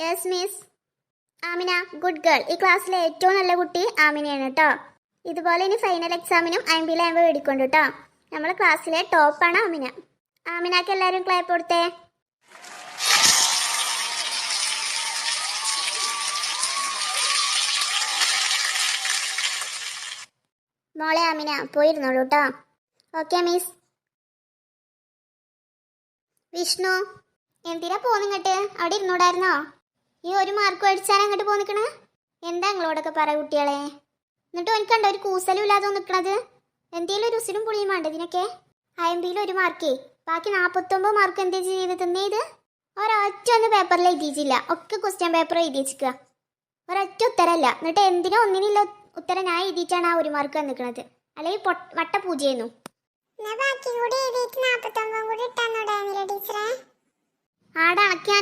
Yes miss Amina good girl ഈ ക്ലാസ്സിലെ ഏറ്റവും നല്ല കുട്ടി ആമിനയാണ് കേട്ടോ ഇതുപോലെ ഇനി ഫൈനൽ എക്സാമിനും അമ്പതിൽ അമ്പത് മേടിക്കൊണ്ട് കേട്ടോ നമ്മളെ ക്ലാസ്സിലെ ടോപ്പാണ് ആമിന. ആമിനക്ക് എല്ലാവരും ക്ലാപ്പ് കൊടുത്തേ. മോളെ ആമിന പോയിരുന്നോളൂ കേട്ടോ ഓക്കെ മിസ് വിഷ്ണു എന്തിനാ പോന്നിങ്ങട്ട് അവിടെ ഇരുന്നൂടായിരുന്നോ? ഈ ഒരു മാർക്ക് മേടിച്ചാൽ അങ്ങോട്ട് പോ നിൽക്കണേ എന്താ നിങ്ങളോടൊക്കെ പറ കുട്ടികളെ? എന്നിട്ട് എനിക്കണ്ട ഒരു കൂസലും ഇല്ലാതെ നിൽക്കണത് എന്തേലും ഒരു ഉസിലും പുളിയും വേണ്ട ഇതിനൊക്കെ? അയമ്പിയിലും ഒരു മാർക്കേ. ബാക്കി നാൽപ്പത്തൊമ്പത് മാർക്ക് എന്തേ തിന്നേ ഇത്? ഒരൊറ്റ ഒന്ന് പേപ്പറിൽ എഴുതിയിച്ചില്ല ഒക്കെ ക്വസ്റ്റ്യൻ പേപ്പർ എഴുതി വെച്ചിക്കുക ഒരൊറ്റ ഉത്തരമല്ല എന്നിട്ട് എന്തിനോ ഒന്നിനില്ല ഉത്തരം ഞാൻ എഴുതിയിട്ടാണ് ആ ഒരു മാർക്ക് നിൽക്കുന്നത് അല്ലെങ്കിൽ വട്ട പൂജയെന്നു